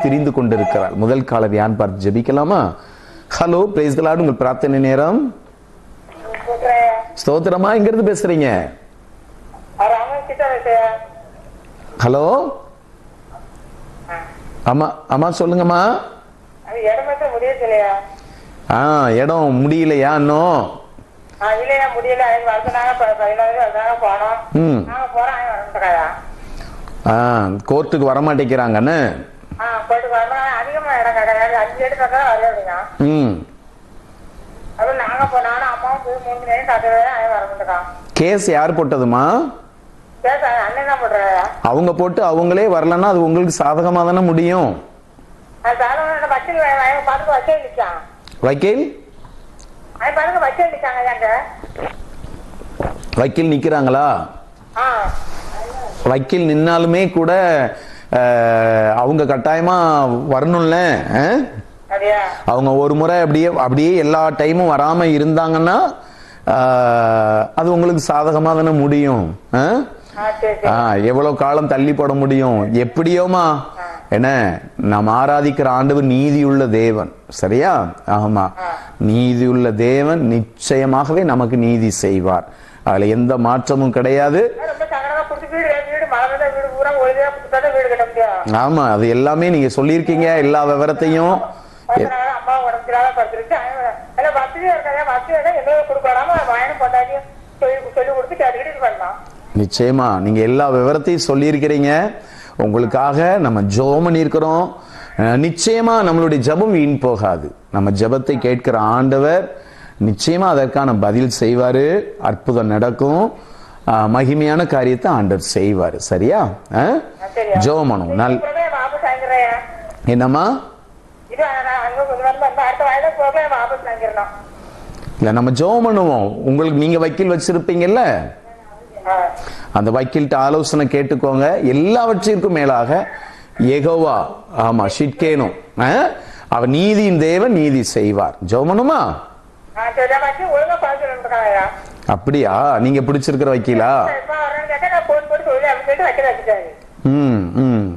திரிந்து கொண்டிருக்கிறார். முதல் கால யான் பார்த்து ஜெபிக்கலாமா? ஹலோ பிரைஸ் உங்கள் பிரார்த்தனை நேரம்? ஸ்தோத்திரமா? இங்க இருந்து பேசுறீங்க? ஹலோ அம்மா அம்மா சொல்லுங்கம்மா. ஆ இடம் முடியலையா இன்னும்? ம். ஆ கோர்ட்டுக்கு வரமாட்டேங்கிறாங்கன்னு. போயிட்டு வரணும் அதிகமா இடம் கிடையாது அஞ்சு இடத்துல தான் வரையாடுங்க ம். அது நாங்க போ நானும் அம்மாவும் போய் மூணு மணி நேரம் காட்டுறது அவன் வரமாட்டான் கேஸ் யார் போட்டதுமா? அண்ணன் தான் போடுறாயா அவங்க போட்டு அவங்களே வரலன்னா அது உங்களுக்கு சாதகமா தானே முடியும்? வக்கீல் வக்கீல் நிக்கிறாங்களா? வக்கீல் நின்னாலுமே கூட அவங்க கட்டாயமா வரணும்ல அவங்க ஒரு முறை அப்படியே அப்படியே எல்லா டைமும் வராம இருந்தாங்கன்னா அது உங்களுக்கு சாதகமா தானே முடியும் எவ்வளவு காலம் தள்ளி போட முடியும்? எப்படியோமா என்ன? நாம் ஆராதிக்கிற ஆண்டவர் நீதியுள்ள தேவன். சரியா? ஆமா. நீதியுள்ள தேவன் நிச்சயமாகவே நமக்கு நீதி செய்வார். அதுல எந்த மாற்றமும் கிடையாது ரொம்ப சங்கடமா புடிச்சு வீடு வீடு மழை வந்தா வீடு பூரா ஒழுங்கா புடிச்சா வீடு கட்ட முடியும் ஆமா அது எல்லாமே நீங்க சொல்லியிருக்கீங்க எல்லா விவரத்தையும். நிச்சயமா நீங்க எல்லா விவரத்தையும் சொல்லியிருக்கிறீங்க. உங்களுக்காக நம்ம ஜெபம் பண்ணியிருக்கிறோம். நிச்சயமா நம்மளுடைய ஜெபம் வீண் போகாது. நம்ம ஜெபத்தை கேட்கிற ஆண்டவர் நிச்சயமா அதற்கான பதில் செய்வாரு. அற்புதம் நடக்கும். மகிமையான காரியத்தை ஆண்டவர் செய்வாரு. சரியா? பண்ணுவோம். நல் என்னம்மா? இல்ல நம்ம ஜெபம் பண்ணுவோம். உங்களுக்கு நீங்க வக்கீல் வச்சிருப்பீங்கல்ல. அந்த வக்கீல்கிட்ட ஆலோசனை கேட்டுக்கோங்க. எல்லாவற்றிற்கும் மேலாக எகோவா ஆமா ஷிட்கேனும் அவர் நீதியின் தேவன் நீதி செய்வார். ஜெபமனுமா அப்படியா? நீங்க பிடிச்சிருக்கிற வக்கீலா? ம் ம்.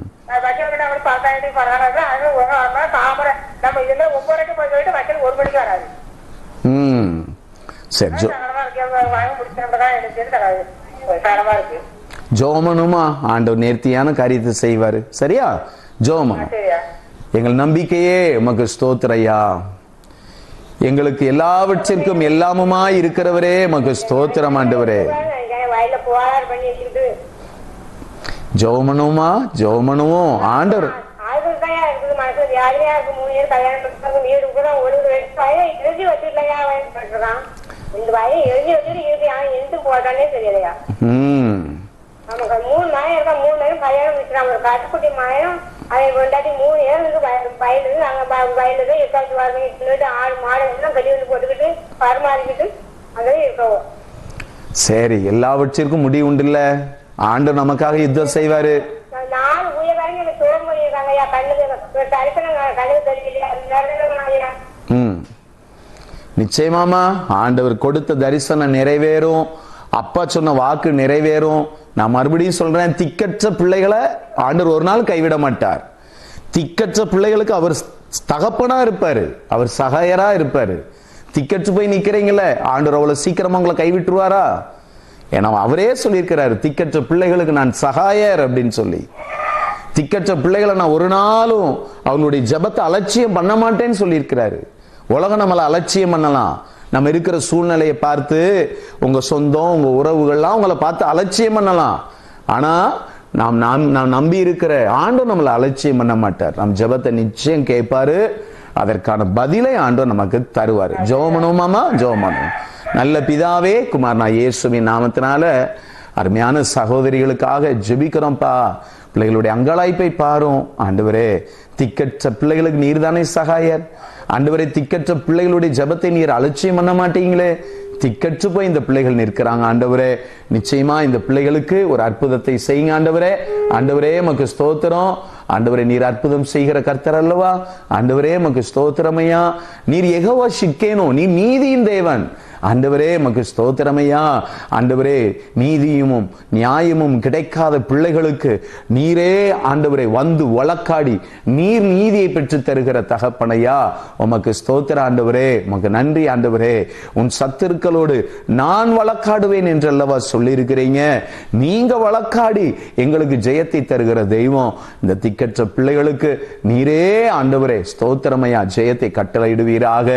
சரி ஜோமனுமா? ஆண்டவர் நேர்த்தியான காரியத்தை செய்வாரு. சரியா? ஜோமனு. எங்கள் நம்பிக்கையே உமக்கு ஸ்தோத்திரையா. எங்களுக்கு எல்லாவற்றிற்கும் எல்லாமுமா இருக்கிறவரே உமக்கு ஸ்தோத்திரம் ஆண்டவரே. ஜோமனுமா? ஜோமனுவும் ஆண்டவர். மனசு மூணு பேர் கல்யாணம் எழுதி இந்த எழுதி தெரியலையா மூணு இருக்கா? மூணு நேரம் கல்யாணம் வச்சுறான் ஒரு காட்டுக்குட்டி மாயம். அவன் கொண்டாட்டி மூணு வய- வயலுக்கு அங்க வ- வயலுக்கு எக்காச்சு வரணும் சொல்லிட்டு ஆடு மாடு எல்லாம் கட்டி வந்து போட்டுக்கிட்டு பரிமாறிக்கிட்டு அங்கே இருக்கவும் சரி எல்லாவற்றிற்கும் முடிவு உண்டுல்ல. ஆண்டு நமக்காக யுத்தம் செய்வாரு. நாலு உயரம் எனக்கு சோகம் பண்ணியிருக்காங்க கண்ணுக்கு தரிசனம் கண்ணுக்கு ம். நிச்சயமாமா ஆண்டவர் கொடுத்த தரிசனம் நிறைவேறும். அப்பா சொன்ன வாக்கு நிறைவேறும். நான் மறுபடியும் சொல்றேன் திக்கற்ற பிள்ளைகளை ஆண்டவர் ஒரு நாள் கைவிட மாட்டார். திக்கற்ற பிள்ளைகளுக்கு அவர் தகப்பனா இருப்பாரு அவர் சகாயரா இருப்பாரு. திக்கற்று போய் நிக்கிறீங்களே ஆண்டவர் அவ்வளவு சீக்கிரமா உங்களை கைவிட்டுருவாரா? ஏன்னா அவரே சொல்லியிருக்கிறாரு திக்கற்ற பிள்ளைகளுக்கு நான் சகாயர் அப்படின்னு சொல்லி. திக்கற்ற பிள்ளைகளை நான் ஒரு நாளும் அவங்களுடைய ஜெபத்தை அலட்சியம் பண்ண மாட்டேன்னு சொல்லியிருக்கிறாரு. உலகம் நம்மளை அலட்சியம் பண்ணலாம். நம்ம இருக்கிற சூழ்நிலையை பார்த்து உங்க சொந்தம் உங்க உறவுகள்லாம் உங்களை பார்த்து அலட்சியம் பண்ணலாம். ஆனா நாம் நாம் நாம் நம்பி இருக்கிற ஆண்டும் நம்மளை அலட்சியம் பண்ண மாட்டார். நம் ஜெபத்தை நிச்சயம் கேட்பாரு. அதற்கான பதிலை ஆண்டும் நமக்கு தருவார். ஜோமனோமாமா ஜோமனோ நல்ல பிதாவே குமார் நான் இயேசுவின் நாமத்தினால அருமையான சகோதரிகளுக்காக ஜெபிக்கிறோம்ப்பா. பிள்ளைகளுடைய அங்கலாய்ப்பை பாரும். ஆண்டவரே திக்கற்ற பிள்ளைகளுக்கு நீர்தானே சகாயர். ஆண்டவரை திக்கற்ற பிள்ளைகளுடைய ஜெபத்தை நீர் அலட்சியம் பண்ண மாட்டீங்களே? திக்கற்று போய் இந்த பிள்ளைகள் நிற்கிறாங்க ஆண்டவரே. நிச்சயமா இந்த பிள்ளைகளுக்கு ஒரு அற்புதத்தை செய்யுங்க ஆண்டவரே. ஆண்டவரே மக்கு ஸ்தோத்திரம். ஆண்டவரே நீர் அற்புதம் செய்கிற கர்த்தர் அல்லவா? ஆண்டவரே மக்கு ஸ்தோத்திரமையா நீர் எகவா சிக்கேனோ நீ நீதியின் தேவன். ஆண்டவரே மக்கு ஸ்தோத்திரமையா? ஆண்டவரே நீதியுமும் நியாயமும் கிடைக்காத பிள்ளைகளுக்கு நீரே ஆண்டவரே வந்து வழக்காடி நீர் நீதியை பெற்று தருகிற தகப்பனையா? உமக்கு ஸ்தோத்திர ஆண்டவரே உமக்கு நன்றி ஆண்டவரே. உன் சத்திருக்களோடு நான் வழக்காடுவேன் என்றல்லவா சொல்லியிருக்கிறீங்க? நீங்க வழக்காடி எங்களுக்கு ஜெயத்தை தருகிற தெய்வம். இந்த திக்கற்ற பிள்ளைகளுக்கு நீரே ஆண்டவரே ஸ்தோத்திரமையா ஜெயத்தை கட்டளையிடுவீராக.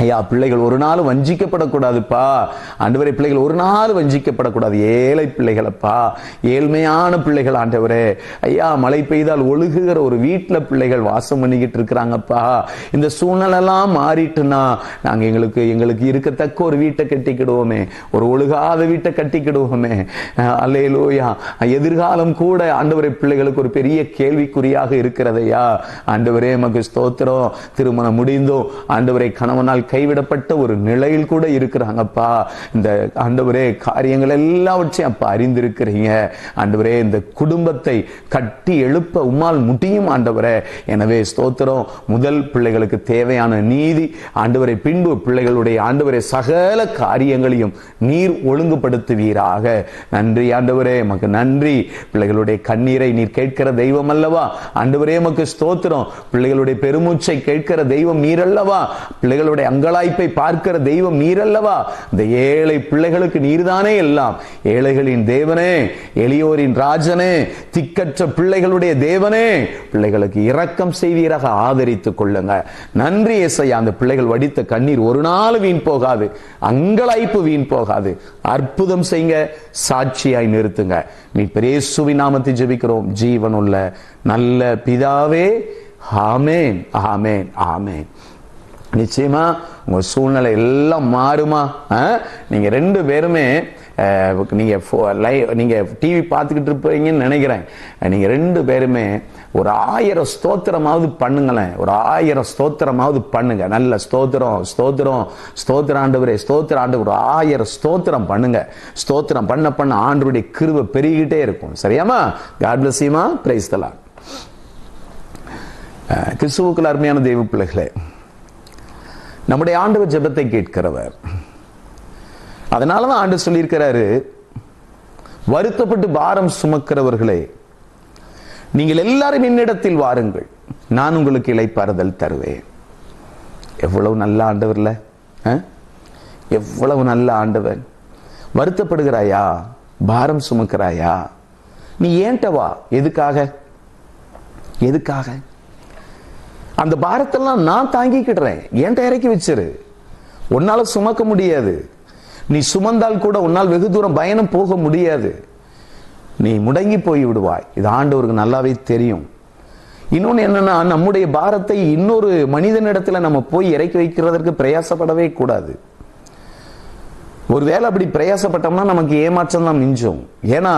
ஐயா பிள்ளைகள் ஒரு நாள் வஞ்சிக்கப்படக்கூடாதுப்பா. ஆண்டவரே பிள்ளைகள் ஒரு நாள் வஞ்சிக்கப்படக்கூடாது. ஏழை பிள்ளைகளப்பா. ஏழ்மையான பிள்ளைகள் ஆண்டவரே. ஐயா மழை பெய்தால் ஒழுகுகிற ஒரு வீட்டுல பிள்ளைகள் வாசம் பண்ணிக்கிட்டு இருக்கிறாங்கப்பா. இந்த சூழ்நிலெல்லாம் மாறிட்டுனா நாங்க எங்களுக்கு எங்களுக்கு இருக்கத்தக்க ஒரு வீட்டை கட்டிக்கிடுவோமே. ஒரு ஒழுகாத வீட்டை கட்டிக்கிடுவோமே. அல்லையிலோயா எதிர்காலம் கூட ஆண்டவரை பிள்ளைகளுக்கு ஒரு பெரிய கேள்விக்குறியாக இருக்கிறதையா ஆண்டவரே மக்கு ஸ்தோத்திரம். திருமணம் முடிந்தோம். ஆண்டவரை கணவனால் கைவிடப்பட்ட ஒரு நிலையில் கூட இருக்கிறாங்கப்பா. இந்த ஆண்டவரே காரியங்கள் எல்லாவற்றையும் அப்பா அறிந்திருக்கிறீங்க. ஆண்டவரே இந்த குடும்பத்தை கட்டி எழுப்ப உம்மால் முடியும் ஆண்டவரே. எனவே ஸ்தோத்திரம். முதல் பிள்ளைகளுக்கு தேவையான நீதி ஆண்டவரை பின்பு பிள்ளைகளுடைய ஆண்டவரை சகல காரியங்களையும் நீர் ஒழுங்குபடுத்துவீராக. நன்றி ஆண்டவரே மக்கு நன்றி. பிள்ளைகளுடைய கண்ணீரை நீர் கேட்கிற தெய்வம் அல்லவா? ஆண்டவரே மக்கு ஸ்தோத்திரம். பிள்ளைகளுடைய பெருமூச்சை கேட்கிற தெய்வம் நீர் அல்லவா? பிள்ளைகளுடைய அங்கலாய்ப்பை பார்க்கிற தெய்வம் நீர் அல்லவா இந்த ஏழை பிள்ளைகளுக்கு நீர்தானே எல்லாம். ஏழைகளின் தேவனே எளியோரின் ராஜனே திக்கற்ற பிள்ளைகளுடைய தேவனே பிள்ளைகளுக்கு இரக்கம் செய்வீராக ஆதரித்துக் கொள்ளுங்க. நன்றி இசையா அந்த பிள்ளைகள் வடித்த கண்ணீர் ஒரு நாள் வீண் போகாது. அங்கலாய்ப்பு வீண் போகாது. அற்புதம் செய்யுங்க சாட்சியாய் நிறுத்துங்க. நீ பிரேசுவி நாமத்தை ஜெபிக்கிறோம். ஜீவனுள்ள நல்ல பிதாவே ஆமேன் ஆமேன் ஆமேன். நிச்சயமா உங்கள் சூழ்நிலை எல்லாம் மாறுமா? ஆ? ரெண்டு பேருமே நீங்கள் ஃபோ- லை- நீங்கள் டிவி பார்த்துக்கிட்டு இருப்பீங்கன்னு நினைக்கிறேன். நீங்கள் ரெண்டு பேருமே ஒரு ஆயிரம் ஸ்தோத்திரமாவது பண்ணுங்களேன். ஒரு ஆயிரம் ஸ்தோத்திரமாவது பண்ணுங்க. நல்ல ஸ்தோத்திரம் ஸ்தோத்திரம் ஸ்தோத்திர ஆண்டவரே ஸ்தோத்திர ஆண்டவர் ஒரு ஆயிரம் ஸ்தோத்திரம் பண்ணுங்க. ஸ்தோத்திரம் பண்ண பண்ண ஆண்டுடைய கிருவை பெருகிட்டே இருக்கும். சரியாமா காட் பிளஸ் யூமா பிரைஸ் தலா கிறிஸ்துவுக்குள் அருமையான தெய்வ பிள்ளைகளே நம்முடைய ஆண்டவர் ஜெபத்தை கேட்கிறவர். அதனால தான் ஆண்டு சொல்லியிருக்கிறாரு வருத்தப்பட்டு பாரம் சுமக்கிறவர்களே நீங்கள் எல்லாரும் என்னிடத்தில் வாருங்கள் நான் உங்களுக்கு இளைப்பாறுதல் தருவேன். எவ்வளவு நல்ல ஆண்டவர்ல ஆ? எவ்வளவு நல்ல ஆண்டவர் வருத்தப்படுகிறாயா? பாரம் சுமக்கிறாயா? நீ ஏன்ட்ட வா? எதுக்காக? எதுக்காக? அந்த பாரத்தெல்லாம் நான் தாங்கிக்கிடுறேன். என்கிட்ட இறக்கி வச்சிரு? உன்னால சுமக்க முடியாது. நீ சுமந்தால் கூட உன்னால் வெகு தூரம் பயணம் போக முடியாது. நீ முடங்கி போய் விடுவாய். இது ஆண்டவருக்கு நல்லாவே தெரியும். இன்னொன்று என்னன்னா நம்முடைய பாரத்தை இன்னொரு மனிதனிடத்துல நம்ம போய் இறக்கி வைக்கிறதற்கு பிரயாசப்படவே கூடாது. ஒருவேளை அப்படி பிரயாசப்பட்டோம்னா நமக்கு ஏமாற்றம் தான் மிஞ்சும். ஏன்னா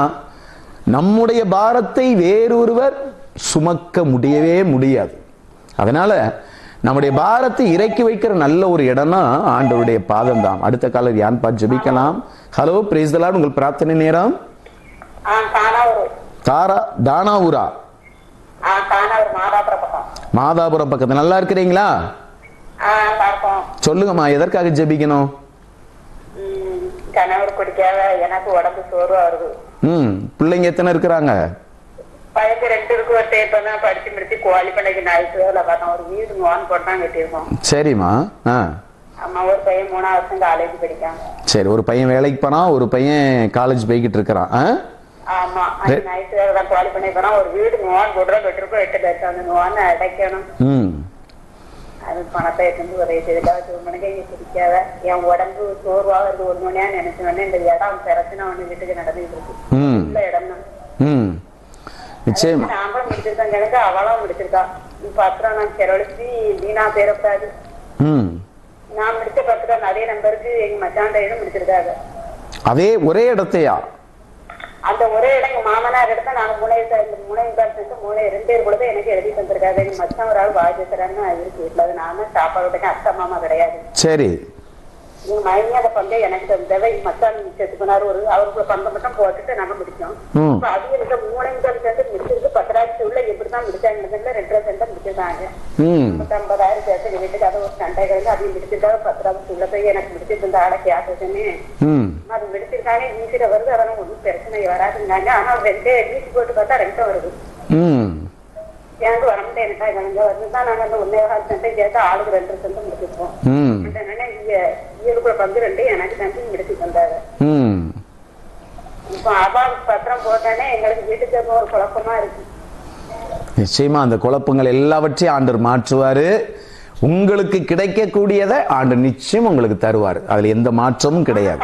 நம்முடைய பாரத்தை வேறொருவர் சுமக்க முடியவே முடியாது. அதனால நம்முடைய பாரத்தை இறக்கி வைக்கிற நல்ல ஒரு இடம்னா ஆண்டவருடைய பாதம் தான் அடுத்த காலர் யான் பார்த்து ஜெபிக்கலாம். ஹலோ பிரேஸ்தலாட் உங்கள் பிரார்த்தனை நேரம்? தாரா தானாவூரா? மாதாபுரம் பக்கத்துல. நல்லா இருக்கிறீங்களா? சொல்லுங்கம்மா எதற்காக ஜெபிக்கணும்? கணவர் குடிக்காத எனக்கு உடம்பு சோர்வா வருது. ம் பிள்ளைங்க எத்தனை இருக்கிறாங்க? பையன் ரெண்டு இருக்கு ஒருத்தன் இப்பதான் படிச்சு முடிச்சு கோழி பண்ணைக்கு நாய்க்கு வேலை பார்த்தோம். ஒரு வீடு வான் போட்டான் கட்டியிருக்கோம். சரிம்மா ஆ. அம்மா ஒரு பையன் மூணாவது வருஷம் காலேஜ் படிக்காங்க சரி ஒரு பையன் வேலைக்கு போறான் ஒரு பையன் காலேஜ் போய்கிட்டு இருக்கிறான் ஆ? தான் போனா ஒரு பணத்தை எடுத்து உதவி செய்துக்காக ஒரு மணிக்கு இங்க குடிக்காத. என் உடம்பு சோர்வாக இருந்து ஒரு மணியா நினைச்சு வந்து இந்த இடம் பிரச்சனை ஒண்ணு வீட்டுக்கு நடந்துட்டு இருக்கு. இடம் தான். நிச்சயமா. அதே ஒரே இடத்தையா? அந்த ஒரே இடம் எங்க மாமனார் இடத்த நான் மூணை இந்த மூணை பர்சன்ட் மூணை ரெண்டு பேர் கூட எனக்கு எழுதி தந்திருக்காங்க எங்க மச்சான் ஒரு ஆள் வாஜிக்கிறான்னு இருக்கு. வீட்டுல அது நான் தான் சாப்பாடு அத்தை மாமா கிடையாது. சரி. நீங்க மயங்காத பந்தே எனக்கு தந்தவை. மச்சான் செத்து போனாரு ஒரு அவருக்குள்ள பந்த மட்டும் போட்டுட்டு நாங்க முடிச்சோம். இப்ப அது இந்த மூணைந்தாள் சேர்ந்து முடிச்சிருக்கு. பத்தராயிரத்தி உள்ள எப்படிதான் முடிச்சாங்க? ரெண்டரை சென்டர் முடிச்சிருக்காங்க ம். மொத்தம் ஐம்பதாயிரம் சேர்த்து வீட்டுக்கு அது ஒரு சண்டை கிடந்து அதையும் முடிச்சிருக்காங்க பத்தராயிரத்தி உள்ள போய் எனக்கு முடிச்சிட்டு இருந்த ஆளை கேட்டுன்னு ம். அது முடிச்சிருக்காங்க வீட்டுல வருது. அதெல்லாம் ஒன்றும் பிரச்சனை வராதுங்காங்க ஆனா ரெண்டே வீட்டு போட்டு பார்த்தா ரெண்டும் வருது. எனக்கு இவங்க வந்து தான் நாங்க அந்த ஒன்னே கால் சென்டை சேர்த்து ஆளுக்கு ரெண்டு சென்ட் முடிச்சிருக்கோம் அதனால இங்க இயலுக்குள்ள பங்கு ரெண்டு எனக்கு தம்பி முடிச்சு தந்தாரு ம். இப்போ அபாவுக்கு பத்திரம் போட்டோன்னே எங்களுக்கு வீட்டுக்கு ஒரு குழப்பமா இருக்கு. நிச்சயமா அந்த குழப்பங்கள் எல்லாவற்றையும் ஆண்டவர் மாற்றுவாரு. உங்களுக்கு கிடைக்கக்கூடியதை ஆண்டவர் நிச்சயம் உங்களுக்கு தருவார். அதுல எந்த மாற்றமும் கிடையாது.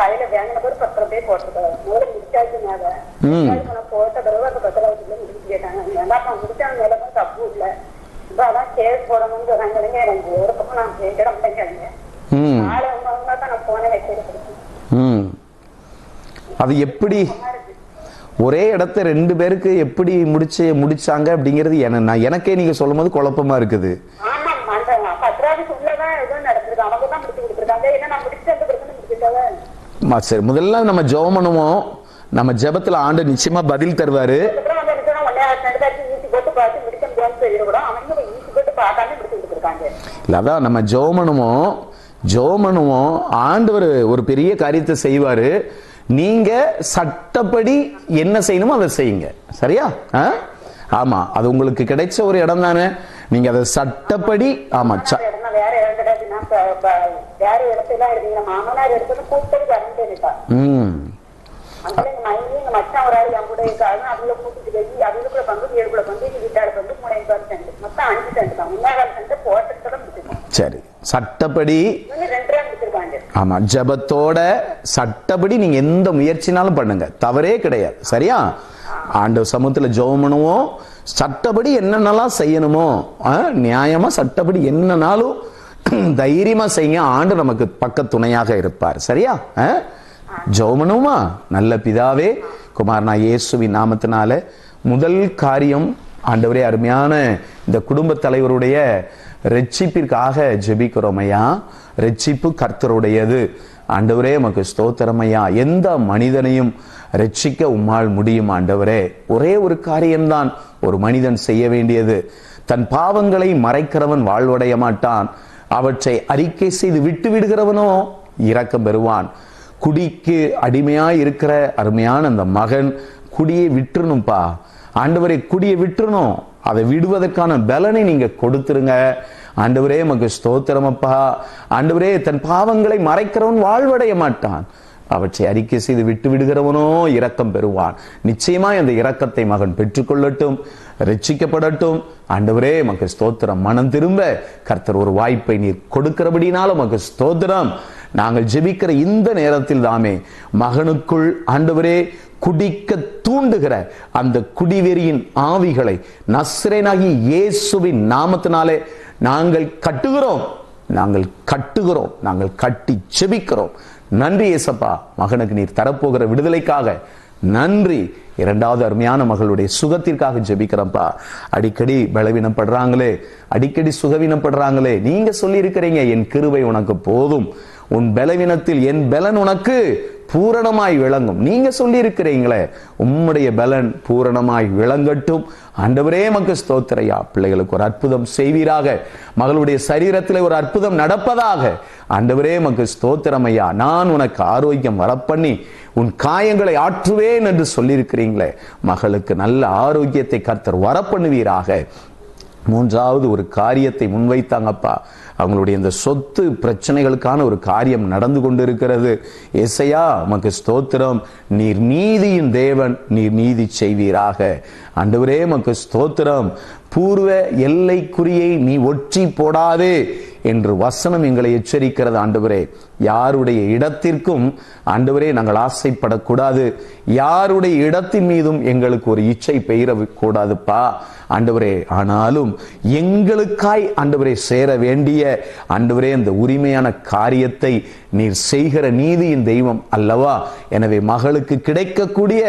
நான் காலையில வாங்கின பிறகு பத்திரம் போய் போட்டுருக்கேன் முதல்ல முடிச்சாச்சுனாங்க முடிச்சாச்சு போட்ட பிறகு அந்த பத்திரம் முடிச்சு கேட்டாங்க என்னப்பா முடிச்சாங்க மேல தப்பு இல்ல இப்ப அதான் கேஸ் போடணும்னு சொன்னாங்க எனக்கு ஒரு பக்கம் நான் கேட்க மாட்டேங்க ம் நாளை அவங்க தான் நான் போன வச்சிருக்கேன் அது எப்படி ஒரே இடத்த ரெண்டு பேருக்கு எப்படி முடிச்சு முடிச்சாங்க அப்படிங்கிறது நான் எனக்கே நீங்க சொல்லும் போது குழப்பமா இருக்குது ஆமா அந்த பத்திராவுக்கு உள்ளதான் எதுவும் நடந்திருக்கு அவங்க தான் முடிச்சு கொடுத்துருக்காங்க ஏன்னா நான் முடிச்சு அந்த பிரச்சனை முடிச்சுட்டாங்க ம, சரி முதல்ல நம்ம ஜெபம் பண்ணுவோம். நம்ம ஜெபத்துல ஆண்டு நிச்சயமா பதில் தருவாரு. அதான் நம்ம ஜெபம் பண்ணுவோம். ஜெபம் பண்ணுவோம். ஆண்டவர் ஒரு பெரிய காரியத்தை செய்வாரு. நீங்க சட்டப்படி என்ன செய்யணுமோ அதை செய்யுங்க. சரியா? ஆ? ஆமா அது உங்களுக்கு கிடைச்ச ஒரு இடம் தானே நீங்க அதை சட்டப்படி ஆமா ச- வேற இடம் கிடையாது நான் ப- ப- வேற இடத்துல இருந்தீங்க மாமனார் இடத்துல கூப்பிட்டு கரண்ட் இருக்கா ம். அங்கே எங்க மனைவி எங்க மச்சான் ஒரு ஆள் என் கூட இருக்காங்க அதுல கூட்டிட்டு போய் அதுக்குள்ள பங்கு ஏழுக்குள்ள பங்கு எங்க வீட்டாள பங்கு மூணு கால் சென்ட் மொத்தம் அஞ்சு சென்ட் தான். முன்னே கால் சென்ட் போட்டுட்டு தான் முடிச்சிருக்கோம் சரி. சட்டப்படி ஆமா ஜெபத்தோட சட்டப்படி நீங்க எந்த முயற்சினாலும் பண்ணுங்க. தவறே கிடையாது. சரியா? ஆண்டு சமூகத்துல ஜெபம் பண்ணுவோம். சட்டப்படி என்னென்னலாம் செய்யணுமோ நியாயமா சட்டப்படி என்னனாலும் தைரியமா செய்யுங்க ஆண்டு நமக்கு பக்க துணையாக இருப்பார். சரியா? ஆ? நல்ல பிதாவே குமார்னா இயேசுவின் நாமத்தினால முதல் காரியம் ஆண்டவரே அருமையான இந்த குடும்ப தலைவருடைய ரட்சிப்பிற்காக ஜெபிக்கிறோம் ஐயா ரட்சிப்பு கர்த்தருடையது. ஆண்டவரே உமக்கு ஸ்தோத்திரமையா? எந்த மனிதனையும் ரட்சிக்க உம்மால் முடியும் ஆண்டவரே. ஒரே ஒரு காரியம்தான் ஒரு மனிதன் செய்ய வேண்டியது. தன் பாவங்களை மறைக்கிறவன் வாழ்வடைய மாட்டான். அவற்றை அறிக்கை செய்து விட்டு விடுகிறவனோ இரக்கம் பெறுவான். குடிக்கு அடிமையாய் இருக்கிற அருமையான அந்த மகன் குடியை விட்டுருணும்ப்பா ஆண்டவரை குடியை விட்டுறணும். அதை விடுவதற்கான பலனை நீங்க கொடுத்துருங்க. ஆண்டவரே மக்கு ஸ்தோத்திரமப்பா ஆண்டவரே தன் பாவங்களை மறைக்கிறவன் வாழ்வடைய மாட்டான். அவற்றை அறிக்கை செய்து விட்டு விடுகிறவனோ இரக்கம் பெறுவான். நிச்சயமாய் அந்த இரக்கத்தை மகன் பெற்றுக்கொள்ளட்டும் ரட்சிக்கப்படட்டும். ஆண்டவரே மக்கு ஸ்தோத்திரம். மனம் திரும்ப கர்த்தர் ஒரு வாய்ப்பை நீர் கொடுக்கிறபடினாலும் மக்கு ஸ்தோத்திரம். நாங்கள் ஜெபிக்கிற இந்த நேரத்தில் தாமே மகனுக்குள் ஆண்டவரே குடிக்க தூண்டுகிற அந்த குடிவெறியின் ஆவிகளை நஸ்ரேனாகி இயேசுவின் நாமத்தினாலே நாங்கள் கட்டுகிறோம். நாங்கள் கட்டுகிறோம். நாங்கள் கட்டி செபிக்கிறோம் நன்றி ஏசப்பா. மகனுக்கு நீர் தரப்போகிற விடுதலைக்காக நன்றி. இரண்டாவது அருமையான மகளுடைய சுகத்திற்காக ஜெபிக்கிறப்பா. அடிக்கடி பலவீனப்படுறாங்களே. அடிக்கடி சுகவீனப்படுறாங்களே. நீங்க சொல்லி இருக்கிறீங்க என் கிருவை உனக்கு போதும். உன் பலவீனத்தில் என் பலன் உனக்கு பூரணமாய் விளங்கும். நீங்க சொல்லி இருக்கிறீங்களே உம்முடைய பலன் பூரணமாய் விளங்கட்டும். ஆண்டவரே மக்கு ஸ்தோத்திரையா. பிள்ளைகளுக்கு ஒரு அற்புதம் செய்வீராக. மகளுடைய சரீரத்தில் ஒரு அற்புதம் நடப்பதாக. ஆண்டவரே மக்கு ஸ்தோத்திரமையா நான் உனக்கு ஆரோக்கியம் வரப்பண்ணி உன் காயங்களை ஆற்றுவேன் என்று சொல்லியிருக்கிறீங்களே. மகளுக்கு நல்ல ஆரோக்கியத்தை கர்த்தர் வரப்பண்ணுவீராக. மூன்றாவது ஒரு காரியத்தை முன்வைத்தாங்கப்பா. அவங்களுடைய இந்த சொத்து பிரச்சனைகளுக்கான ஒரு காரியம் நடந்து கொண்டிருக்கிறது. இசையா உமக்கு ஸ்தோத்திரம். நீர் நீதியின் தேவன் நீர் நீதி செய்வீராக. அன்றுவரே உமக்கு ஸ்தோத்திரம். பூர்வ எல்லைக்குறியை நீ ஒற்றி போடாதே என்று வசனம் எங்களை எச்சரிக்கிறது. ஆண்டவரே யாருடைய இடத்திற்கும் ஆண்டவரே நாங்கள் ஆசைப்படக்கூடாது. யாருடைய இடத்தின் மீதும் எங்களுக்கு ஒரு இச்சை பெயர கூடாதுப்பா ஆண்டவரே ஆனாலும் எங்களுக்காய் ஆண்டவரே சேர வேண்டிய ஆண்டவரே அந்த உரிமையான காரியத்தை நீர் செய்கிற நீதியின் தெய்வம் அல்லவா? எனவே மகளுக்கு கிடைக்கக்கூடிய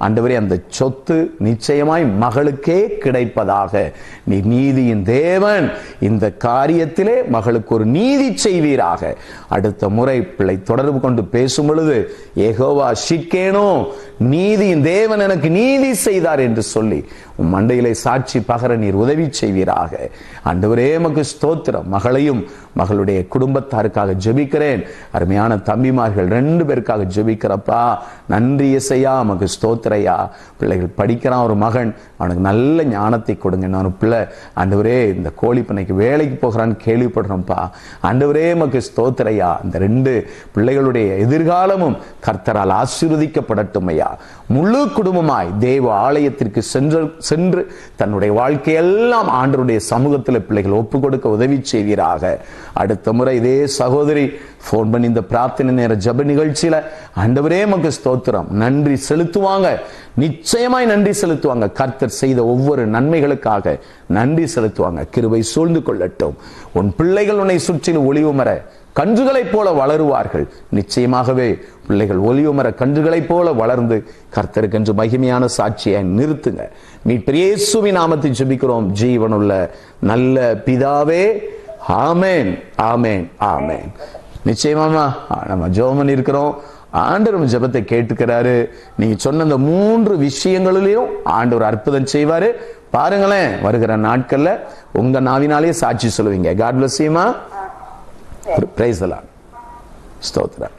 ஆண்டவரே அந்த சொத்து நிச்சயமாய் மகளுக்கே கிடைப்பதாக. நீ நீதியின் தேவன். இந்த காரியத்திலே மகளுக்கு ஒரு நீதி செய்வீராக. அடுத்த முறை பிள்ளை தொடர்பு கொண்டு பேசும் பொழுது ஏகோவா ஷிக்கேனோ நீதியின் தேவன் எனக்கு நீதி செய்தார் என்று சொல்லி உம் மண்டையிலே சாட்சி பகர நீர் உதவி செய்வீராக. ஆண்டவரே மக்கு ஸ்தோத்திரம். மகளையும் மகளுடைய குடும்பத்தாருக்காக ஜெபிக்கிறேன். அருமையான தம்பிமார்கள் ரெண்டு பேருக்காக ஜெபிக்கிறப்பா. நன்றி இசையா மக்கு ஸ்தோத்திரையா. பிள்ளைகள் படிக்கிறான் ஒரு மகன். அவனுக்கு நல்ல ஞானத்தை கொடுங்க. நான் பிள்ளை. ஆண்டவரே இந்த கோழி பண்ணைக்கு வேலைக்கு போகிறான்னு கேள்விப்படுறோம்ப்பா. ஆண்டவரே மக்கு ஸ்தோத்திரையா. இந்த ரெண்டு பிள்ளைகளுடைய எதிர்காலமும் கர்த்தரால் ஆசீர்வதிக்கப்படட்டும் ஐயா முழு குடும்பமாய் தேவ ஆலயத்திற்கு சென்று சென்று தன்னுடைய வாழ்க்கையெல்லாம் ஆண்டருடைய சமூகத்தில் பிள்ளைகள் ஒப்பு கொடுக்க உதவி செய்வீராக. அடுத்த முறை இதே சகோதரி ஃபோன் பண்ணி இந்த பிரார்த்தனை நேர ஜப நிகழ்ச்சியில ஆண்டவரே மக்கு ஸ்தோத்திரம். நன்றி செலுத்துவாங்க. நிச்சயமாய் நன்றி செலுத்துவாங்க. கர்த்தர் செய்த ஒவ்வொரு நன்மைகளுக்காக நன்றி செலுத்துவாங்க. கிருபை சூழ்ந்து கொள்ளட்டும். உன் பிள்ளைகள் உன்னை சுற்றிலும் ஒளிவு மர கன்றுகளைப் போல வளருவார்கள். நிச்சயமாகவே பிள்ளைகள் ஒலியுமர கன்றுகளைப் போல வளர்ந்து கர்த்தருக்கென்று மகிமையான சாட்சியை நிறுத்துங்க. நீ பிரியேசுவி நாமத்தை ஜெபிக்கிறோம். ஜீவனுள்ள நல்ல பிதாவே ஆமேன் ஆமேன் ஆமேன். நிச்சயமாமா நம்ம ஜோமன் இருக்கிறோம். ஆண்டவர் ஜபத்தை ஜெபத்தை கேட்டுக்கிறாரு. நீங்க சொன்ன அந்த மூன்று விஷயங்களிலையும் ஆண்டவர் அற்புதம் செய்வாரு. பாருங்களேன் வருகிற நாட்கள்ல உங்க நாவினாலேயே சாட்சி சொல்லுவீங்க. காட் பிளஸ் யூமா பிரைஸ் எல்லாம் ஸ்தோத்திரம்.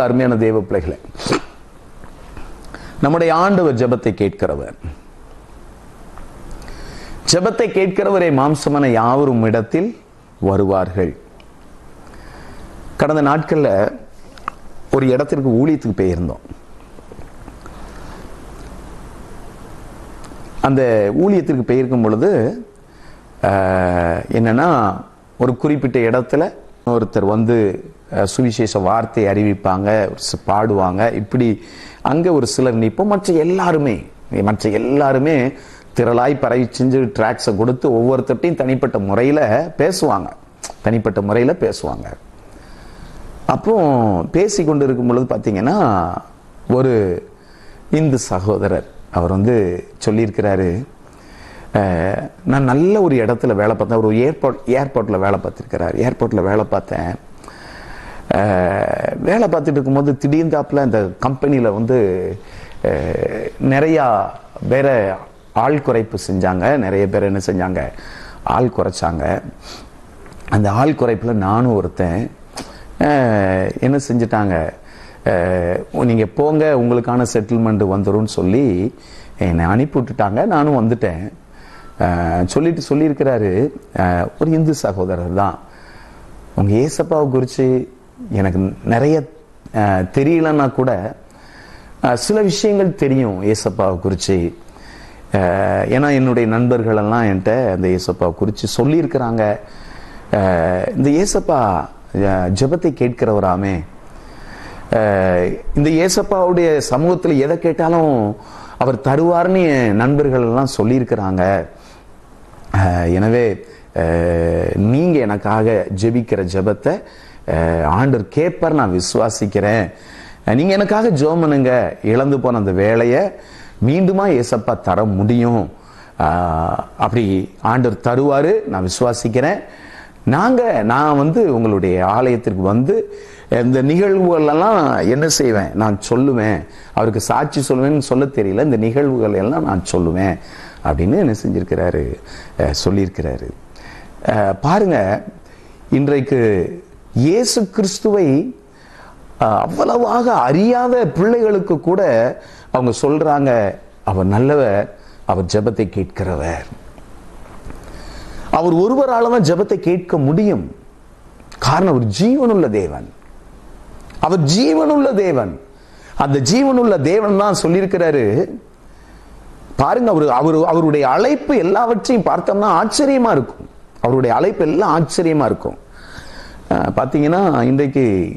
அருமையான தேவ பிள்ளைகளை நம்முடைய ஆண்டவர் ஜெபத்தை கேட்கிறவர். ஜெபத்தை கேட்கிறவரை மாம்சமான யாவரும் இடத்தில் வருவார்கள். கடந்த நாட்கள்ல ஒரு இடத்திற்கு ஊழியத்துக்கு போயிருந்தோம். அந்த ஊழியத்திற்கு போயிருக்கும் பொழுது ஆஹ், என்னன்னா ஒரு குறிப்பிட்ட இடத்துல ஒருத்தர் வந்து சுவிசேஷ வார்த்தை அறிவிப்பாங்க பாடுவாங்க. இப்படி அங்கே ஒரு சிலர் நிற்போம். மற்ற எல்லாருமே மற்ற எல்லாருமே திரளாய் பரவி செஞ்சு ட்ராக்ஸை கொடுத்து ஒவ்வொருத்தட்டையும் தனிப்பட்ட முறையில் பேசுவாங்க. தனிப்பட்ட முறையில் பேசுவாங்க. அப்போ பேசி கொண்டு இருக்கும் பொழுது பார்த்தீங்கன்னா ஒரு இந்து சகோதரர் அவர் வந்து சொல்லியிருக்கிறாரு நான் நல்ல ஒரு இடத்துல வேலை பார்த்தேன். ஒரு ஏர்போர்ட் ஏர்போர்ட்டில் வேலை பார்த்துருக்கிறார். ஏர்போர்ட்டில் வேலை பார்த்தேன். வேலை பார்த்துட்டு இருக்கும்போது திடீர்ந்தாப்பில் இந்த கம்பெனியில் வந்து நிறையா வேற ஆள் குறைப்பு செஞ்சாங்க. நிறைய பேர் என்ன செஞ்சாங்க? ஆள் குறைச்சாங்க. அந்த ஆள் குறைப்பில் நானும் ஒருத்தன் என்ன செஞ்சிட்டாங்க? நீங்கள் போங்க உங்களுக்கான செட்டில்மெண்ட் வந்துரும்னு சொல்லி என்னை அனுப்பி விட்டுட்டாங்க. நானும் வந்துட்டேன். சொல்லிட்டு சொல்லியிருக்கிறாரு ஒரு இந்து சகோதரர் தான். உங்கள் ஏசப்பாவை குறித்து எனக்கு நிறைய தெரியலன்னா கூட சில விஷயங்கள் தெரியும் ஏசப்பாவை குறித்து ஏன்னா என்னுடைய நண்பர்களெல்லாம் என்கிட்ட அந்த ஏசப்பாவை குறித்து சொல்லியிருக்கிறாங்க. இந்த ஏசப்பா ஜபத்தை ஜெபத்தை கேட்கிறவராமே. இந்த ஏசப்பாவுடைய சமூகத்தில் எதை கேட்டாலும் அவர் தருவார்னு என் நண்பர்கள் எல்லாம் சொல்லியிருக்கிறாங்க. எனவே நீங்கள் எனக்காக ஜெபிக்கிற ஜெபத்தை ஆண்டர் கேப்பர் நான் விசுவாசிக்கிறேன். நீங்கள் எனக்காக ஜோமனுங்க இழந்து போன அந்த வேலையை மீண்டுமா ஏசப்பா தர முடியும். அப்படி ஆண்டர் தருவார். நான் விசுவாசிக்கிறேன். நாங்கள் நான் வந்து உங்களுடைய ஆலயத்திற்கு வந்து இந்த நிகழ்வுகளெல்லாம் என்ன செய்வேன்? நான் சொல்லுவேன். அவருக்கு சாட்சி சொல்லுவேன்னு சொல்ல தெரியல. இந்த நிகழ்வுகள் எல்லாம் நான் சொல்லுவேன். அப்படின்னு என்ன செஞ்சுருக்கிறாரு சொல்லியிருக்கிறாரு. பாருங்க இன்றைக்கு இயேசு கிறிஸ்துவை அவ்வளவாக அறியாத பிள்ளைகளுக்கு கூட அவங்க சொல்றாங்க அவர் நல்லவர் அவர் ஜெபத்தை கேட்கிறவர். அவர் ஒருவரால தான் ஜெபத்தை கேட்க முடியும். காரணம் அவர் ஜீவனுள்ள தேவன். அவர் ஜீவனுள்ள தேவன். அந்த ஜீவனுள்ள தேவன் தான் சொல்லியிருக்கிறாரு பாருங்க அவர் அவர் அவருடைய அழைப்பு எல்லாவற்றையும் பார்த்தோம்னா ஆச்சரியமா இருக்கும். அவருடைய அழைப்பு எல்லாம் ஆச்சரியமா இருக்கும். பார்த்தீங்கன்னா இன்றைக்கு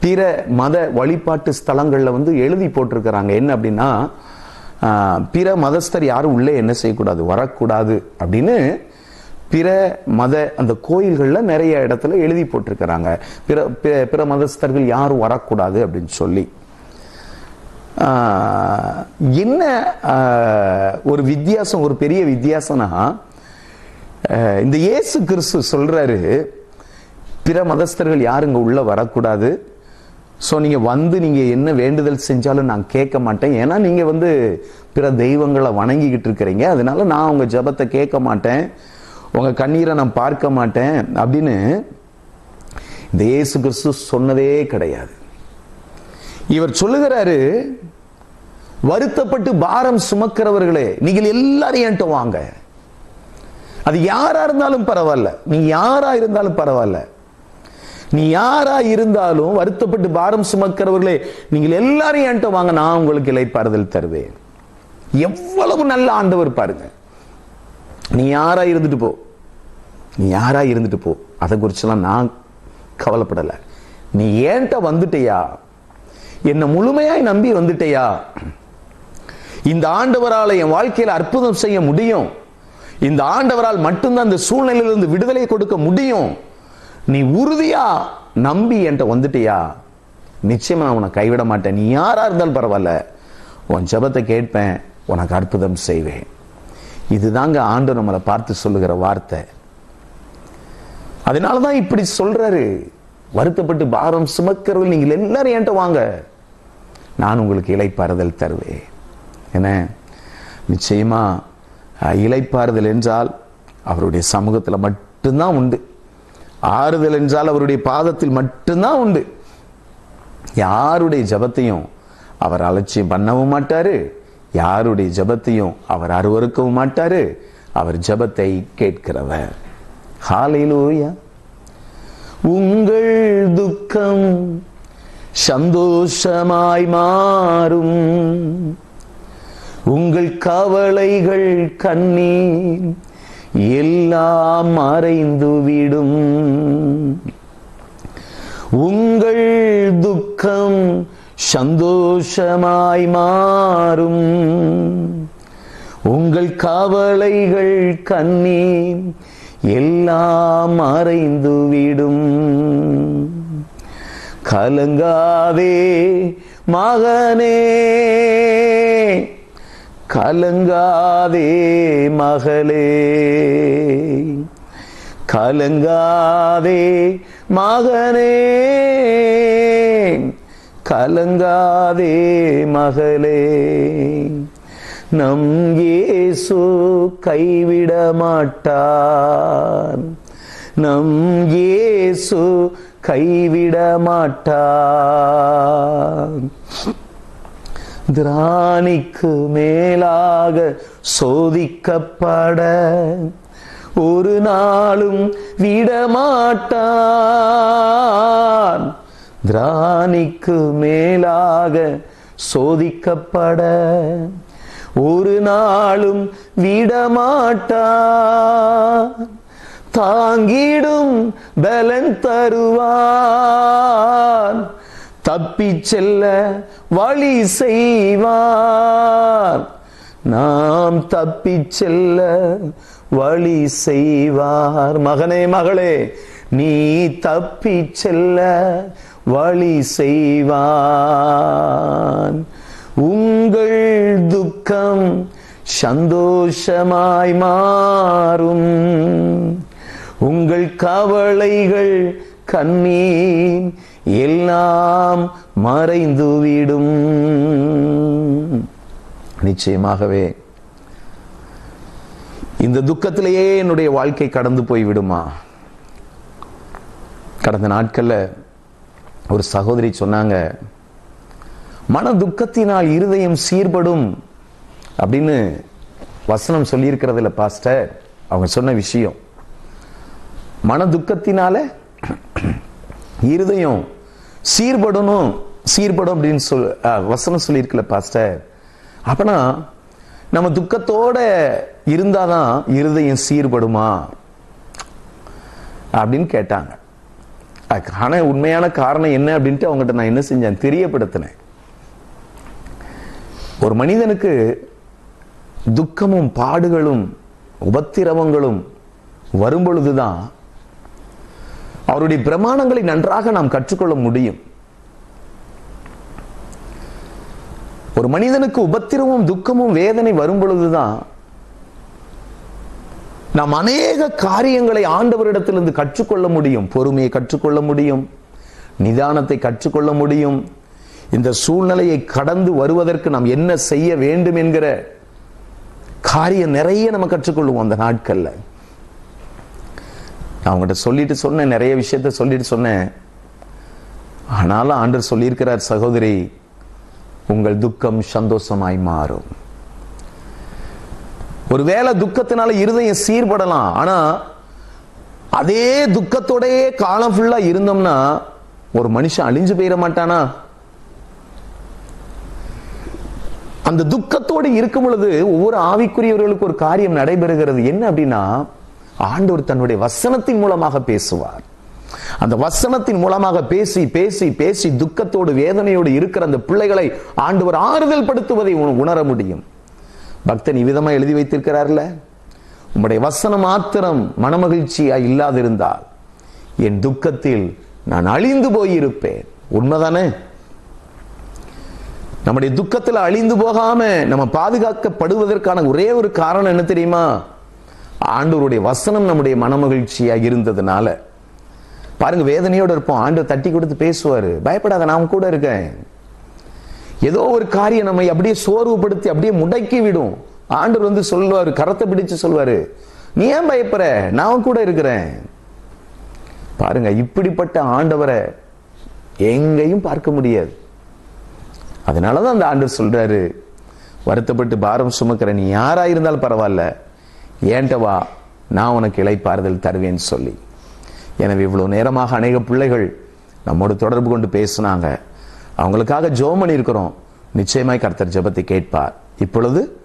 பிற மத வழிபாட்டு ஸ்தலங்களில் வந்து எழுதி போட்டிருக்கிறாங்க. என்ன அப்படின்னா பிற மதஸ்தர் யாரும் உள்ளே என்ன செய்யக்கூடாது? வரக்கூடாது அப்படின்னு பிற மத அந்த கோயில்களில் நிறைய இடத்துல எழுதி போட்டிருக்கிறாங்க. பிற பிற- மதஸ்தர்கள் யாரும் வரக்கூடாது அப்படின்னு சொல்லி. என்ன ஒரு வித்தியாசம் ஒரு பெரிய வித்தியாசம்னா இந்த இயேசு கிறிஸ்து சொல்றாரு பிற மதஸ்தர்கள் யாருங்க உள்ள வரக்கூடாது. ஸோ நீங்கள் வந்து நீங்கள் என்ன வேண்டுதல் செஞ்சாலும் நான் கேட்க மாட்டேன். ஏன்னா நீங்கள் வந்து பிற தெய்வங்களை வணங்கிக்கிட்டு இருக்கிறீங்க. அதனால நான் உங்கள் ஜெபத்தை கேட்க மாட்டேன். உங்கள் கண்ணீரை நான் பார்க்க மாட்டேன். அப்படின்னு இந்த இயேசு கிறிஸ்து சொன்னதே கிடையாது. இவர் சொல்லுகிறாரு வருத்தப்பட்டு பாரம் சுமக்கிறவர்களே நீங்கள் எல்லாரும் என்கிட்ட வாங்க. அது யாரா இருந்தாலும் பரவாயில்ல. நீ யாரா இருந்தாலும் பரவாயில்ல. நீ யாரா இருந்தாலும் வருத்தப்பட்டு பாரம் சுமக்கிறவர்களே நீங்கள் எல்லாரும் என்கிட்ட வாங்க நான் உங்களுக்கு இலைப்பாறுதல் தருவேன். எவ்வளவு நல்ல ஆண்டவர் பாருங்க. நீ யாரா இருந்துட்டு போ. நீ யாரா இருந்துட்டு போ. அதை குறிச்செல்லாம் நான் கவலைப்படலை. நீ ஏன்ட்ட வந்துட்டியா? என்னை முழுமையாய் நம்பி வந்துட்டியா? இந்த ஆண்டவரால் என் வாழ்க்கையில் அற்புதம் செய்ய முடியும். இந்த ஆண்டவரால் மட்டும்தான் இந்த சூழ்நிலையிலிருந்து விடுதலை கொடுக்க முடியும். நீ உறுதியா நம்பி என்கிட்ட வந்துட்டியா? நிச்சயமா நான் உன்னை கைவிட மாட்டேன். நீ யாரா இருந்தாலும் பரவாயில்ல. உன் ஜெபத்தை கேட்பேன் உனக்கு அற்புதம் செய்வேன். இதுதாங்க ஆண்டு நம்மளை பார்த்து சொல்லுகிற வார்த்தை. அதனாலதான் இப்படி சொல்றாரு. வருத்தப்பட்டு பாரம் சுமக்கிறவர்கள் நீங்கள் எல்லாரும் என்கிட்ட வாங்க. நான் உங்களுக்கு இலைப்பாறுதல் தருவேன். என்ன நிச்சயமா இலைப்பாறுதல் என்றால் அவருடைய சமூகத்தில் மட்டும்தான் உண்டு. ஆறுதல் என்றால் அவருடைய பாதத்தில் மட்டும்தான் உண்டு. யாருடைய ஜெபத்தையும் அவர் அலட்சியம் பண்ணவும் மாட்டார். யாருடைய ஜெபத்தையும் அவர் அருவருக்கவும் மாட்டார். அவர் ஜெபத்தை கேட்கிறவர். ஹalleluya. உங்கள் துக்கம் சந்தோஷமாய் மாறும். உங்கள் கவலைகள் கண்ணீர் எல்லாம் மறைந்துவிடும். உங்கள் துக்கம் சந்தோஷமாய் மாறும். உங்கள் கவலைகள் கண்ணீர் எல்லாம் மறைந்துவிடும். கலங்காதே மகனே. கலங்காதே மகளே. கலங்காதே மகனே. கலங்காதே மகளே. நம் இயேசு கைவிட மாட்டார். நம் இயேசு கைவிட மாட்டார். திராணிக்கு மேலாக சோதிக்கப்பட ஒரு நாளும் விடமாட்டான். திராணிக்கு மேலாக சோதிக்கப்பட ஒரு நாளும் விடமாட்டான். தாங்கிடும் பலன் தருவான். தப்பிச் செல்ல வழி செய்வார். நாம் தப்பி செல்ல வழி செய்வார். மகனே மகளே நீ தப்பிச் செல்ல வழி செய்வான். உங்கள் துக்கம் சந்தோஷமாய் மாறும். உங்கள் கவலைகள் கண்ணீர் எல்லாம் மறைந்துவிடும். நிச்சயமாகவே இந்த துக்கத்திலேயே என்னுடைய வாழ்க்கை கடந்து போய் விடுமா கடந்த நாட்களில் ஒரு சகோதரி சொன்னாங்க மன துக்கத்தினால் இருதயம் சீர்படும் அப்படின்னு வசனம் சொல்லியிருக்கிறதுல பாஸ்டர் அவங்க சொன்ன விஷயம். மன துக்கத்தினால இருதயம் சீர்படணும் சீர்படும் அப்படின்னு சொல் வசனம் சொல்லியிருக்கல பாஸ்டர் அப்பனா நம்ம துக்கத்தோட இருந்தாதான் இருதயம் சீர்படுமா? அப்படின்னு கேட்டாங்க. ஆனால் உண்மையான காரணம் என்ன அப்படின்ட்டு அவங்ககிட்ட நான் என்ன செஞ்சேன்? தெரியப்படுத்தினேன். ஒரு மனிதனுக்கு துக்கமும் பாடுகளும் உபத்திரவங்களும் வரும்பொழுதுதான் அவருடைய பிரமாணங்களை நன்றாக நாம் கற்றுக்கொள்ள முடியும். ஒரு மனிதனுக்கு உபத்திரமும் துக்கமும் வேதனை வரும் பொழுதுதான் நாம் அநேக காரியங்களை ஆண்டவரிடத்திலிருந்து கற்றுக்கொள்ள முடியும். பொறுமையை கற்றுக்கொள்ள முடியும். நிதானத்தை கற்றுக்கொள்ள முடியும். இந்த சூழ்நிலையை கடந்து வருவதற்கு நாம் என்ன செய்ய வேண்டும் என்கிற காரியம் நிறைய நம்ம கற்றுக்கொள்வோம் அந்த நாட்களில். அவங்ககிட்ட சொல்லிட்டு சொன்னேன் நிறைய விஷயத்த சொல்லிட்டு சொன்னேன். ஆனாலும் ஆண்டர் சொல்லியிருக்கிறார் சகோதரி உங்கள் துக்கம் சந்தோஷமாய் மாறும். ஒருவேளை துக்கத்தினால இருதயம் சீர்படலாம் ஆனா அதே துக்கத்தோடயே காலம் ஃபுல்லா இருந்தோம்னா ஒரு மனுஷன் அழிஞ்சு போயிட மாட்டானா? அந்த துக்கத்தோடு இருக்கும் பொழுது ஒவ்வொரு ஆவிக்குரியவர்களுக்கு ஒரு காரியம் நடைபெறுகிறது. என்ன அப்படின்னா ஆண்டவர் தன்னுடைய வசனத்தின் மூலமாக பேசுவார். அந்த வசனத்தின் மூலமாக பேசி பேசி பேசி துக்கத்தோடு வேதனையோடு இருக்கிற அந்த பிள்ளைகளை ஆண்டவர் ஆறுதல் படுத்துவதை உண- உணர முடியும். பக்தன் இவ்விதமா எழுதி வைத்திருக்கிறார்ல? உம்முடைய வசனம் மாத்திரம் மனமகிழ்ச்சியா இல்லாதிருந்தால் என் துக்கத்தில் நான் அழிந்து போயிருப்பேன். உண்மைதானே? நம்முடைய துக்கத்தில் அழிந்து போகாம நம்ம பாதுகாக்கப்படுவதற்கான ஒரே ஒரு காரணம் என்ன தெரியுமா? ஆண்டவருடைய வசனம் நம்முடைய மனமகிழ்ச்சியாக இருந்ததுனால பாருங்க வேதனையோடு இருப்போம். ஆண்டவர் தட்டி கொடுத்து பேசுவார். பயப்படாத நான் கூட இருக்கேன். ஏதோ ஒரு காரியம் நம்மை அப்படியே சோர்வுபடுத்தி அப்படியே முடக்கி விடும். ஆண்டவர் வந்து சொல்லுவார் கரத்தை பிடிச்சு சொல்வாரு நீ ஏன் பயப்படுற நான் கூட இருக்கிறேன். பாருங்க இப்படிப்பட்ட ஆண்டவரை எங்கேயும் பார்க்க முடியாது. அதனாலதான் அந்த ஆண்டவர் சொல்றாரு வருத்தப்பட்டு பாரம் சுமக்கிற நீ யாரா இருந்தாலும் பரவாயில்ல. ஏண்டவா நான் உனக்கு இளைப்பாறுதல் தருவேன்னு சொல்லி. எனவே இவ்வளோ நேரமாக அநேக பிள்ளைகள் நம்மோடு தொடர்பு கொண்டு பேசினாங்க. அவங்களுக்காக ஜெபம் பண்ணியிருக்கிறோம். நிச்சயமாய் கர்த்தர் ஜெபத்தை கேட்பார். இப்பொழுது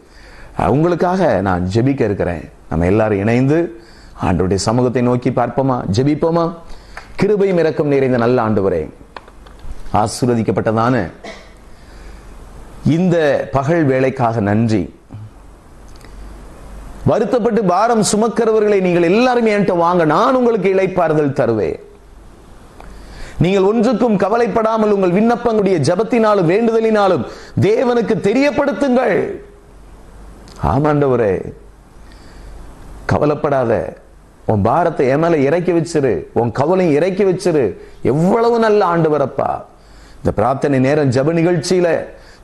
அவங்களுக்காக நான் ஜெபிக்க இருக்கிறேன். நம்ம எல்லாரும் இணைந்து ஆண்டுடைய சமூகத்தை நோக்கி பார்ப்போமா? ஜெபிப்போமா? கிருபையும் இறக்கம் நிறைந்த நல்ல ஆண்டவரே ஆசீர்வதிக்கப்பட்டதான இந்த பகல் வேலைக்காக நன்றி. வருத்தப்பட்டு பாரம் சுமக்கிறவர்களை நீங்கள் எல்லாரும் என்கிட்ட வாங்க நான் உங்களுக்கு இளைப்பாறுதல் தருவேன் நீங்கள் ஒன்றுக்கும் கவலைப்படாமல் உங்கள் விண்ணப்பங்களுடைய ஜபத்தினாலும் வேண்டுதலினாலும் தேவனுக்கு தெரியப்படுத்துங்கள். ஆமாண்டவரே கவலைப்படாத. உன் பாரத்தை என் மேல இறக்கி வச்சிரு. உன் கவலையும் இறக்கி வச்சிரு. எவ்வளவு நல்ல ஆண்டவரப்பா இந்த பிரார்த்தனை நேரம் ஜப நிகழ்ச்சியில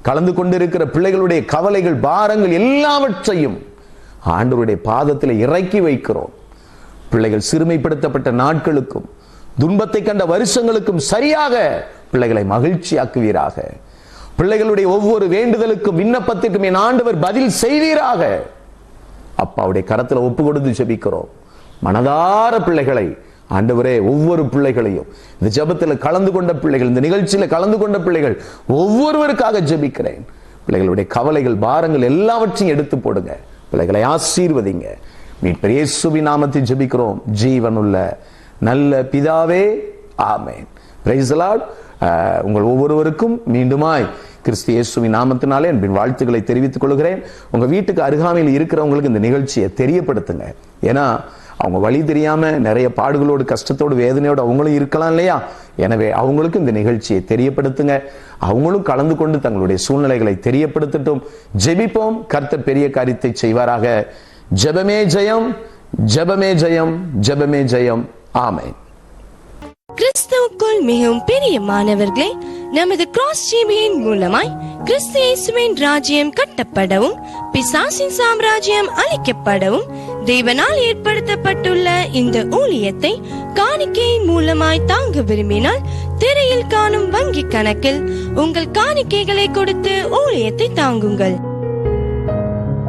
கலந்து கொண்டிருக்கிற பிள்ளைகளுடைய கவலைகள் பாரங்கள் எல்லாவற்றையும் ஆண்டவருடைய பாதத்தில் இறக்கி வைக்கிறோம். பிள்ளைகள் சிறுமைப்படுத்தப்பட்ட நாட்களுக்கும் துன்பத்தை கண்ட வருஷங்களுக்கும் சரியாக பிள்ளைகளை மகிழ்ச்சியாக்குவீராக. பிள்ளைகளுடைய ஒவ்வொரு வேண்டுதலுக்கும் விண்ணப்பத்திற்கும் என் ஆண்டவர் பதில் செய்வீராக. அப்பாவுடைய கரத்துல ஒப்பு கொடுத்து ஜெபிக்கிறோம். மனதார பிள்ளைகளை ஆண்டவரே ஒவ்வொரு பிள்ளைகளையும் இந்த ஜபத்தில் கலந்து கொண்ட பிள்ளைகள் இந்த நிகழ்ச்சியில கலந்து கொண்ட பிள்ளைகள் ஒவ்வொருவருக்காக ஜெபிக்கிறேன். பிள்ளைகளுடைய கவலைகள் பாரங்கள் எல்லாவற்றையும் எடுத்து போடுங்க. பிள்ளைகளை ஆசீர்வதிங்க. மீட்பர் இயேசுவின் நாமத்தில் ஜெபிக்கிறோம். ஜீவனுள்ள நல்ல பிதாவே ஆமேன். பிரைஸ் உங்கள் ஒவ்வொருவருக்கும் மீண்டுமாய் கிறிஸ்து இயேசுவி நாமத்தினாலே அன்பின் வாழ்த்துக்களை தெரிவித்துக் கொள்கிறேன். உங்க வீட்டுக்கு அருகாமையில் இருக்கிறவங்களுக்கு இந்த நிகழ்ச்சியை தெரியப்படுத்துங்க. ஏன்னா அவங்க வழி தெரியாம நிறைய பாடுகளோடு கஷ்டத்தோடு வேதனையோடு அவங்களும் இருக்கலாம் இல்லையா? எனவே அவங்களுக்கு இந்த நிகழ்ச்சியை தெரியப்படுத்துங்க. அவங்களும் கலந்து கொண்டு தங்களுடைய சூழ்நிலைகளை தெரியப்படுத்தட்டும். ஜெபிப்போம். கர்த்த பெரிய காரியத்தை செய்வாராக. ஜெபமே ஜெயம். ஜெபமே ஜெயம். ஜபமே ஜெயம். ஆமை கிறிஸ்துவுக்குள் மிகவும் பிரியமானவர்களே நமது கிராஸ் ஜீவியின் மூலமாய் கிறிஸ்து இயேசுவின் ராஜ்யம் கட்டப்படவும் பிசாசின் சாம்ராஜ்யம் அழிக்கப்படவும் தேவனால் ஏற்படுத்தப்பட்டுள்ள இந்த ஊழியத்தை காணிக்கையின் மூலமாய் தாங்க விரும்பினால் திரையில் காணும் வங்கி கணக்கில் உங்கள் காணிக்கைகளை கொடுத்து ஊழியத்தை தாங்குங்கள்.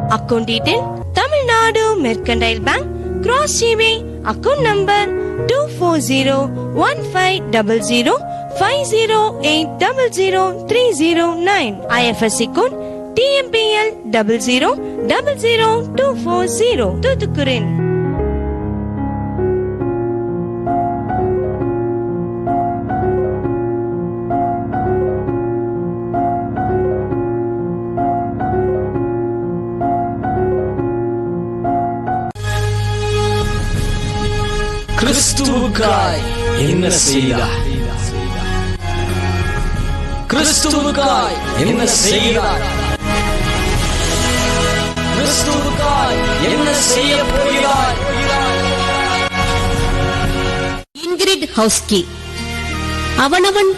Account detail Tamil Nadu mercantile bank cross GB account number two four zero one five double zero five zero eight double zero three zero nine IFSC code TMBL double zero double zero two four zero தூத்துக்குடின். கிறிஸ்துவுக்காய் என்ன செய்தார் கிறிஸ்துவுக்காய் என்ன செய்கிறார் கிறிஸ்துவுக்காய் என்ன செய்ய போகிறார் இன்கிரிட் ஹவுஸ்கி அவனவன்